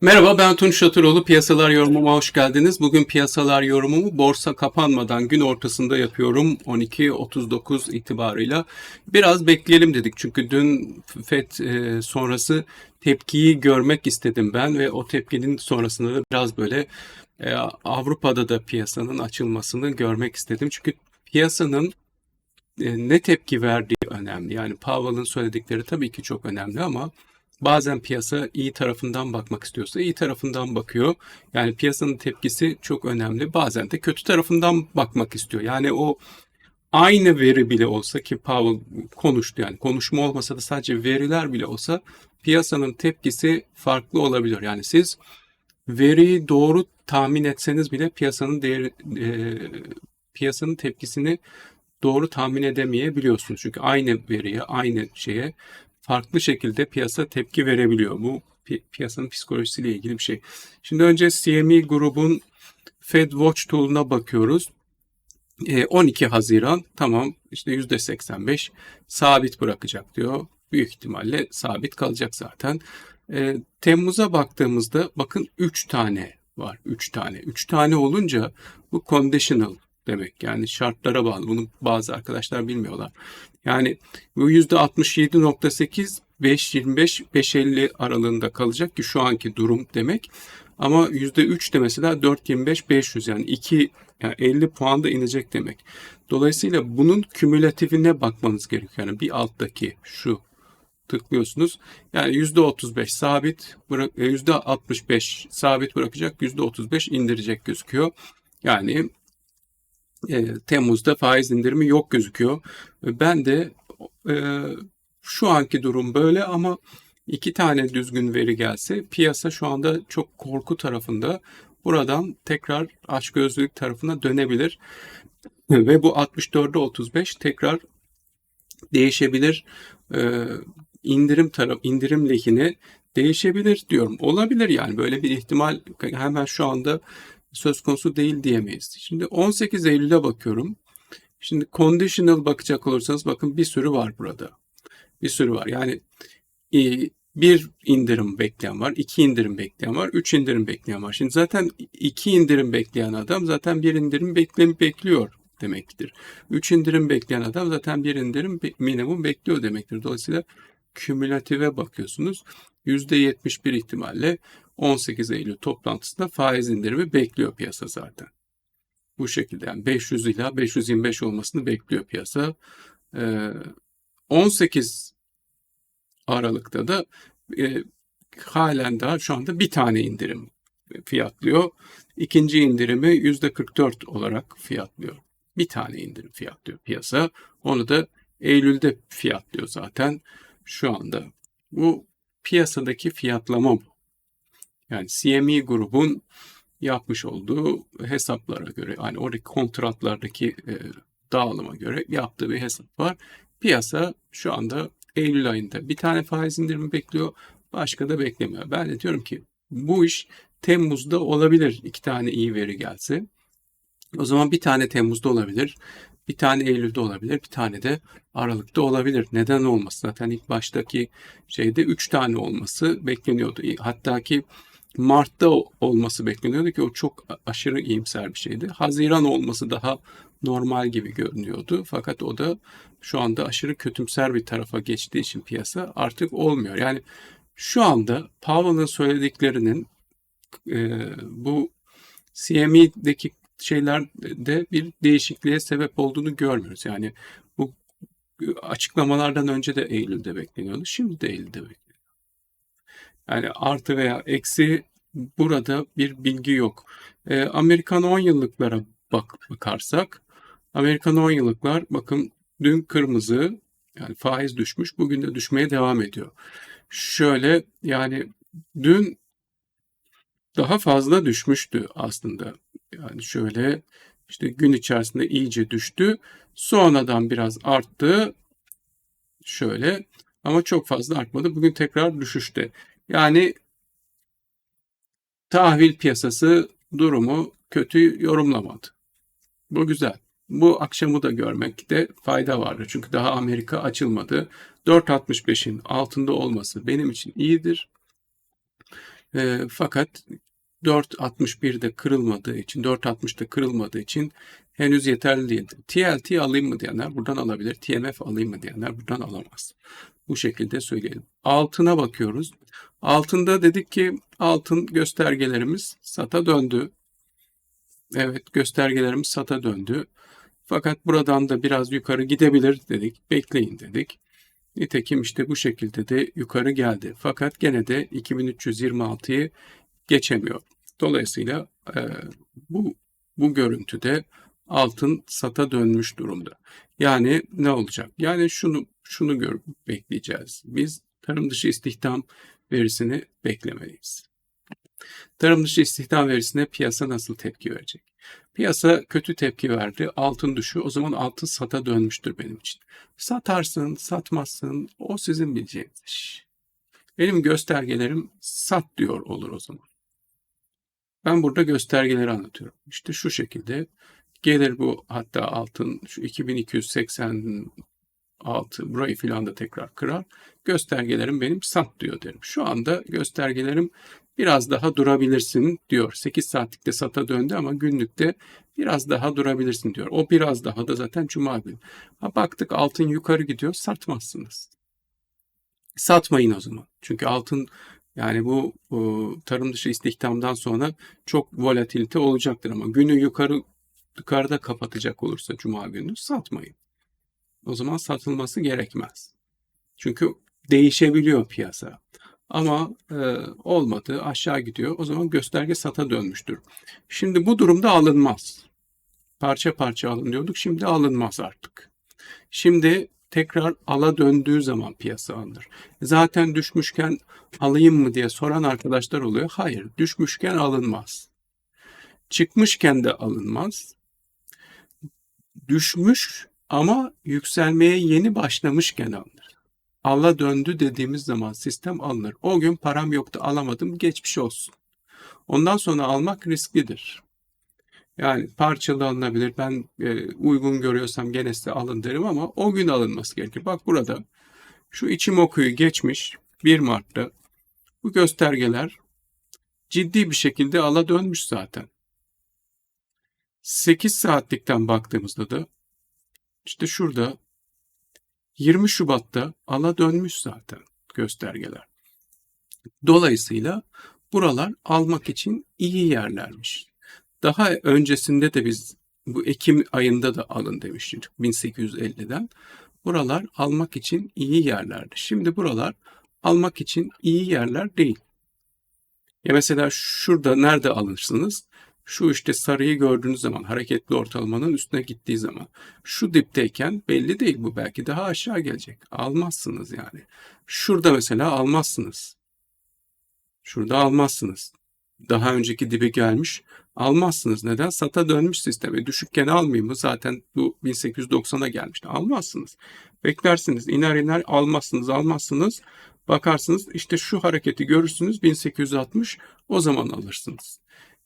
Merhaba ben Tunç Şatıroğlu. Piyasalar yorumuma hoş geldiniz. Bugün piyasalar yorumumu borsa kapanmadan gün ortasında yapıyorum. 12.39 itibarıyla. Biraz bekleyelim dedik. Çünkü dün FED e, sonrası tepkiyi görmek istedim ben ve o tepkinin sonrasında da biraz böyle e, Avrupa'da da piyasanın açılmasını görmek istedim. Çünkü piyasanın e, ne tepki verdiği önemli. Yani Powell'ın söyledikleri tabii ki çok önemli ama Bazen piyasa iyi tarafından bakmak istiyorsa iyi tarafından bakıyor. Yani piyasanın tepkisi çok önemli. Bazen de kötü tarafından bakmak istiyor. Yani o aynı veri bile olsa ki Powell konuştu yani konuşma olmasa da sadece veriler bile olsa piyasanın tepkisi farklı olabilir. Yani siz veriyi doğru tahmin etseniz bile piyasanın değeri, e, piyasanın tepkisini doğru tahmin edemeyebiliyorsunuz. Çünkü aynı veriye, aynı şeye farklı şekilde piyasa tepki verebiliyor. Bu pi- piyasanın psikolojisiyle ilgili bir şey. Şimdi önce CME grubun Fed Watch Tool'una bakıyoruz. E, 12 Haziran tamam işte %85 sabit bırakacak diyor. Büyük ihtimalle sabit kalacak zaten. E, Temmuz'a baktığımızda bakın 3 tane var. 3 tane. 3 tane olunca bu conditional demek. Yani şartlara bağlı. Bunu bazı arkadaşlar bilmiyorlar. Yani bu %67.8 5.25 5.50 aralığında kalacak ki şu anki durum demek. Ama %3 de mesela 4.25 500 yani 2 yani 50 puan da inecek demek. Dolayısıyla bunun kümülatifine bakmanız gerekiyor. Yani bir alttaki şu tıklıyorsunuz. Yani %35 sabit, %65 sabit bırakacak, %35 indirecek gözüküyor. Yani e, Temmuz'da faiz indirimi yok gözüküyor. Ben de e, şu anki durum böyle ama iki tane düzgün veri gelse piyasa şu anda çok korku tarafında buradan tekrar açgözlülük tarafına dönebilir. Ve bu 64'e 35 tekrar değişebilir. Ee, indirim taraf indirim lehine değişebilir diyorum. Olabilir yani böyle bir ihtimal hemen şu anda söz konusu değil diyemeyiz. Şimdi 18 Eylül'e bakıyorum. Şimdi conditional bakacak olursanız bakın bir sürü var burada. Bir sürü var. Yani e, bir indirim bekleyen var, iki indirim bekleyen var, üç indirim bekleyen var. Şimdi zaten iki indirim bekleyen adam zaten bir indirim beklemi bekliyor demektir. Üç indirim bekleyen adam zaten bir indirim minimum bekliyor demektir. Dolayısıyla kümülatife bakıyorsunuz. %71 ihtimalle 18 Eylül toplantısında faiz indirimi bekliyor piyasa zaten. Bu şekilde yani 500 ila 525 olmasını bekliyor piyasa. Ee, 18 Aralık'ta da e, halen daha şu anda bir tane indirim fiyatlıyor. İkinci indirimi %44 olarak fiyatlıyor. Bir tane indirim fiyatlıyor piyasa. Onu da Eylül'de fiyatlıyor zaten şu anda. Bu piyasadaki fiyatlama bu. Yani CME grubun yapmış olduğu hesaplara göre yani oradaki kontratlardaki e, dağılıma göre yaptığı bir hesap var. Piyasa şu anda Eylül ayında bir tane faiz indirimi bekliyor. Başka da beklemiyor. Ben de diyorum ki bu iş Temmuz'da olabilir. iki tane iyi veri gelse. O zaman bir tane Temmuz'da olabilir. Bir tane Eylül'de olabilir, bir tane de Aralık'ta olabilir. Neden olmasın? Zaten ilk baştaki şeyde 3 tane olması bekleniyordu. Hatta ki Mart'ta olması bekleniyordu ki o çok aşırı iyimser bir şeydi. Haziran olması daha normal gibi görünüyordu. Fakat o da şu anda aşırı kötümser bir tarafa geçtiği için piyasa artık olmuyor. Yani şu anda Powell'ın söylediklerinin e, bu CME'deki şeylerde bir değişikliğe sebep olduğunu görmüyoruz. Yani bu açıklamalardan önce de Eylül'de bekleniyordu. Şimdi de Eylül'de bekleniyor. Yani artı veya eksi burada bir bilgi yok. E, Amerikan 10 yıllıklara bak bakarsak Amerikan 10 yıllıklar bakın dün kırmızı yani faiz düşmüş bugün de düşmeye devam ediyor. Şöyle yani dün daha fazla düşmüştü aslında. Yani şöyle işte gün içerisinde iyice düştü. Sonradan biraz arttı. Şöyle ama çok fazla artmadı. Bugün tekrar düşüşte. Yani tahvil piyasası durumu kötü yorumlamadı. Bu güzel. Bu akşamı da görmekte fayda vardır. Çünkü daha Amerika açılmadı. 4.65'in altında olması benim için iyidir. E, fakat 4.61'de kırılmadığı için, 4.60'da kırılmadığı için henüz yeterli değildir. TLT alayım mı diyenler buradan alabilir. TMF alayım mı diyenler buradan alamaz. Bu şekilde söyleyelim. Altına bakıyoruz. Altında dedik ki altın göstergelerimiz sata döndü. Evet göstergelerimiz sata döndü. Fakat buradan da biraz yukarı gidebilir dedik. Bekleyin dedik. Nitekim işte bu şekilde de yukarı geldi. Fakat gene de 2326'yı geçemiyor. Dolayısıyla e, bu bu görüntüde altın sata dönmüş durumda. Yani ne olacak? Yani şunu şunu görüp bekleyeceğiz. Biz tarım dışı istihdam verisini beklemeliyiz. Tarım dışı istihdam verisine piyasa nasıl tepki verecek? Piyasa kötü tepki verdi. Altın düşüyor. O zaman altın sata dönmüştür benim için. Satarsın, satmazsın. O sizin bileceğiniz iş. Benim göstergelerim sat diyor olur o zaman. Ben burada göstergeleri anlatıyorum. İşte şu şekilde gelir bu hatta altın şu 2286 burayı filan da tekrar kırar. Göstergelerim benim sat diyor derim. Şu anda göstergelerim biraz daha durabilirsin diyor. 8 saatlikte sata döndü ama günlükte biraz daha durabilirsin diyor. O biraz daha da zaten cuma günü. Ha baktık altın yukarı gidiyor satmazsınız. Satmayın o zaman. Çünkü altın yani bu, bu tarım dışı istihdamdan sonra çok volatilite olacaktır ama günü yukarı yukarıda kapatacak olursa cuma günü satmayın. O zaman satılması gerekmez. Çünkü değişebiliyor piyasa. Ama e, olmadı aşağı gidiyor. O zaman gösterge sata dönmüştür. Şimdi bu durumda alınmaz. Parça parça alınıyorduk. Şimdi alınmaz artık. Şimdi tekrar ala döndüğü zaman piyasa alınır. Zaten düşmüşken alayım mı diye soran arkadaşlar oluyor. Hayır, düşmüşken alınmaz. Çıkmışken de alınmaz. Düşmüş ama yükselmeye yeni başlamışken alınır. Ala döndü dediğimiz zaman sistem alınır. O gün param yoktu alamadım geçmiş olsun. Ondan sonra almak risklidir. Yani parçalı alınabilir. Ben e, uygun görüyorsam gene size alın derim ama o gün alınması gerekir. Bak burada şu içim okuyu geçmiş 1 Mart'ta bu göstergeler ciddi bir şekilde ala dönmüş zaten. 8 saatlikten baktığımızda da işte şurada 20 Şubat'ta ala dönmüş zaten göstergeler. Dolayısıyla buralar almak için iyi yerlermiş. Daha öncesinde de biz bu Ekim ayında da alın demiştik 1850'den. Buralar almak için iyi yerlerdi. Şimdi buralar almak için iyi yerler değil. Ya mesela şurada nerede alırsınız? Şu işte sarıyı gördüğünüz zaman hareketli ortalamanın üstüne gittiği zaman şu dipteyken belli değil bu belki daha aşağı gelecek. Almazsınız yani. Şurada mesela almazsınız. Şurada almazsınız. Daha önceki dibe gelmiş almazsınız. Neden? Sata dönmüş sisteme. Düşükken almayayım mı? Zaten bu 1890'a gelmişti. Almazsınız. Beklersiniz. iner iner almazsınız almazsınız. Bakarsınız işte şu hareketi görürsünüz 1860 o zaman alırsınız.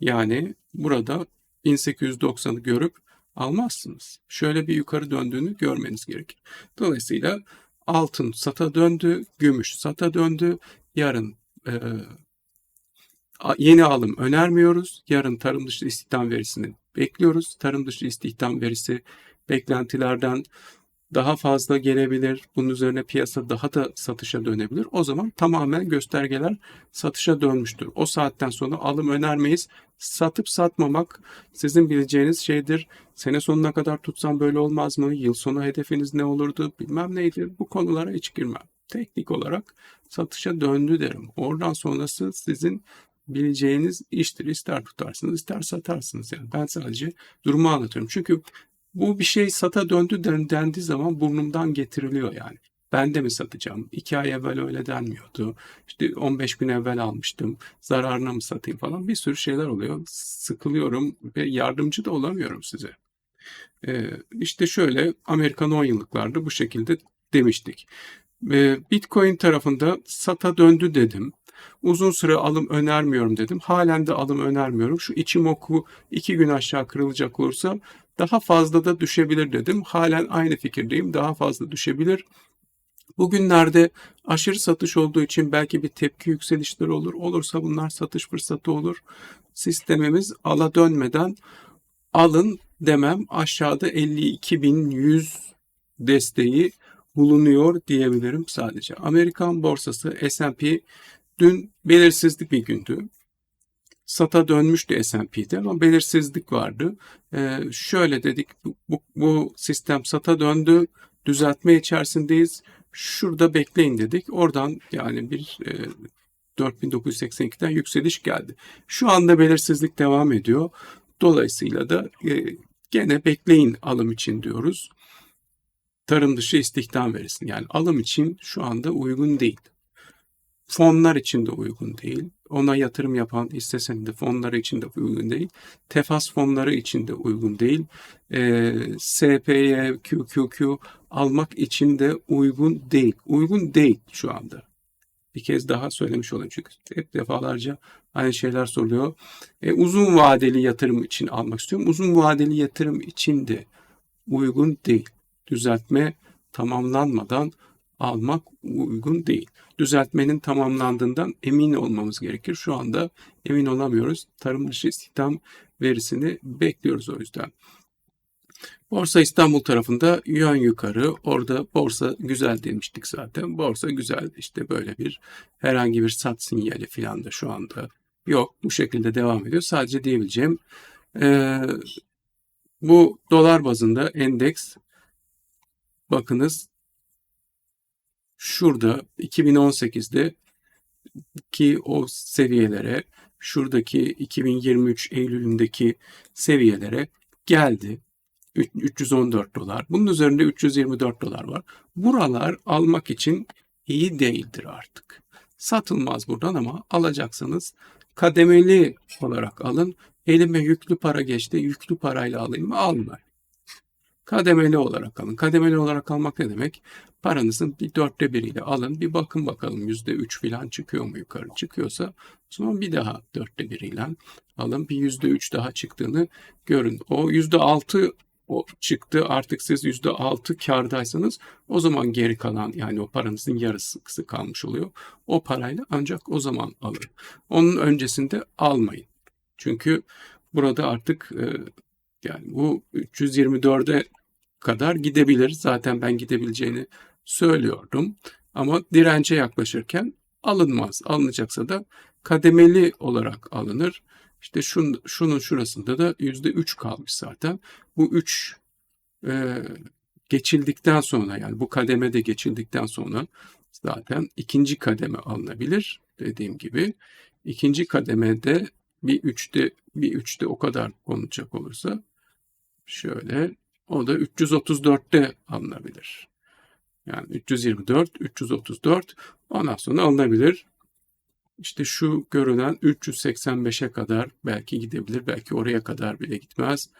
Yani burada 1890'ı görüp almazsınız. Şöyle bir yukarı döndüğünü görmeniz gerekir. Dolayısıyla altın sata döndü, gümüş sata döndü. Yarın e, yeni alım önermiyoruz. Yarın tarım dışı istihdam verisini bekliyoruz. Tarım dışı istihdam verisi beklentilerden daha fazla gelebilir. Bunun üzerine piyasa daha da satışa dönebilir. O zaman tamamen göstergeler satışa dönmüştür. O saatten sonra alım önermeyiz. Satıp satmamak sizin bileceğiniz şeydir. Sene sonuna kadar tutsam böyle olmaz mı? Yıl sonu hedefiniz ne olurdu? Bilmem neydi. Bu konulara hiç girmem. Teknik olarak satışa döndü derim. Oradan sonrası sizin bileceğiniz iştir. İster tutarsınız ister satarsınız. Yani ben sadece durumu anlatıyorum. Çünkü bu bir şey sata döndü dendiği zaman burnumdan getiriliyor yani. Ben de mi satacağım? İki ay evvel öyle denmiyordu. İşte 15 gün evvel almıştım. Zararına mı satayım falan. Bir sürü şeyler oluyor. Sıkılıyorum ve yardımcı da olamıyorum size. Ee, işte şöyle Amerikan 10 yıllıklarda bu şekilde demiştik. Ee, Bitcoin tarafında sata döndü dedim. Uzun süre alım önermiyorum dedim. Halen de alım önermiyorum. Şu içim oku iki gün aşağı kırılacak olursa daha fazla da düşebilir dedim. Halen aynı fikirdeyim. Daha fazla düşebilir. Bugünlerde aşırı satış olduğu için belki bir tepki yükselişleri olur. Olursa bunlar satış fırsatı olur. Sistemimiz ala dönmeden alın demem aşağıda 52.100 desteği bulunuyor diyebilirim sadece. Amerikan borsası S&P dün belirsizlik bir gündü. Sata dönmüştü S&P'de ama belirsizlik vardı. Ee, şöyle dedik bu, bu, sistem sata döndü. Düzeltme içerisindeyiz. Şurada bekleyin dedik. Oradan yani bir e, 4982'den yükseliş geldi. Şu anda belirsizlik devam ediyor. Dolayısıyla da e, gene bekleyin alım için diyoruz. Tarım dışı istihdam verisini yani alım için şu anda uygun değil. Fonlar için de uygun değil. Ona yatırım yapan hisse senedi fonları için de uygun değil. Tefas fonları için de uygun değil. E, SPY, QQQ almak için de uygun değil. Uygun değil şu anda. Bir kez daha söylemiş olayım çünkü hep defalarca aynı şeyler soruluyor. E, uzun vadeli yatırım için almak istiyorum. Uzun vadeli yatırım için de uygun değil. Düzeltme tamamlanmadan almak uygun değil. Düzeltmenin tamamlandığından emin olmamız gerekir. Şu anda emin olamıyoruz. Tarım dışı istihdam verisini bekliyoruz o yüzden. Borsa İstanbul tarafında yön yukarı. Orada borsa güzel demiştik zaten. Borsa güzel işte böyle bir herhangi bir sat sinyali falan da şu anda yok. Bu şekilde devam ediyor. Sadece diyebileceğim e, bu dolar bazında endeks bakınız şurada 2018'de ki o seviyelere şuradaki 2023 Eylül'ündeki seviyelere geldi. 314 dolar. Bunun üzerinde 324 dolar var. Buralar almak için iyi değildir artık. Satılmaz buradan ama alacaksanız kademeli olarak alın. Elime yüklü para geçti. Yüklü parayla alayım mı? Almayın. Kademeli olarak alın. Kademeli olarak almak ne demek? Paranızın bir dörtte biriyle alın. Bir bakın bakalım yüzde üç falan çıkıyor mu yukarı? Çıkıyorsa zaman bir daha dörtte biriyle alın. Bir yüzde üç daha çıktığını görün. O yüzde altı o çıktı artık siz yüzde altı kardaysanız o zaman geri kalan yani o paranızın yarısı kalmış oluyor. O parayla ancak o zaman alın. Onun öncesinde almayın. Çünkü burada artık e, yani bu 324'e kadar gidebilir. Zaten ben gidebileceğini söylüyordum. Ama dirence yaklaşırken alınmaz. Alınacaksa da kademeli olarak alınır. İşte şun, şunun şurasında da yüzde üç kalmış zaten. Bu üç e, geçildikten sonra yani bu kademe de geçildikten sonra zaten ikinci kademe alınabilir dediğim gibi. İkinci kademede bir üçte bir üçte o kadar konulacak olursa şöyle o da 334'te alınabilir. Yani 324, 334 ondan sonra alınabilir. İşte şu görünen 385'e kadar belki gidebilir. Belki oraya kadar bile gitmez.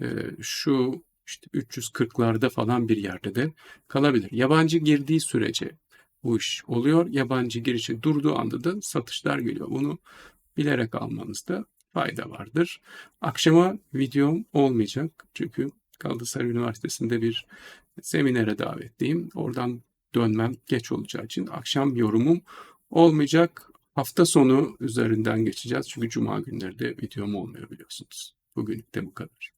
Ee, şu işte 340'larda falan bir yerde de kalabilir. Yabancı girdiği sürece bu iş oluyor. Yabancı girişi durduğu anda da satışlar geliyor. Bunu bilerek almanızda fayda vardır. Akşama videom olmayacak. Çünkü Galatasaray Üniversitesi'nde bir seminere davetliyim. Oradan dönmem geç olacağı için akşam yorumum olmayacak. Hafta sonu üzerinden geçeceğiz. Çünkü cuma günleri de videom olmuyor biliyorsunuz. Bugünlük de bu kadar.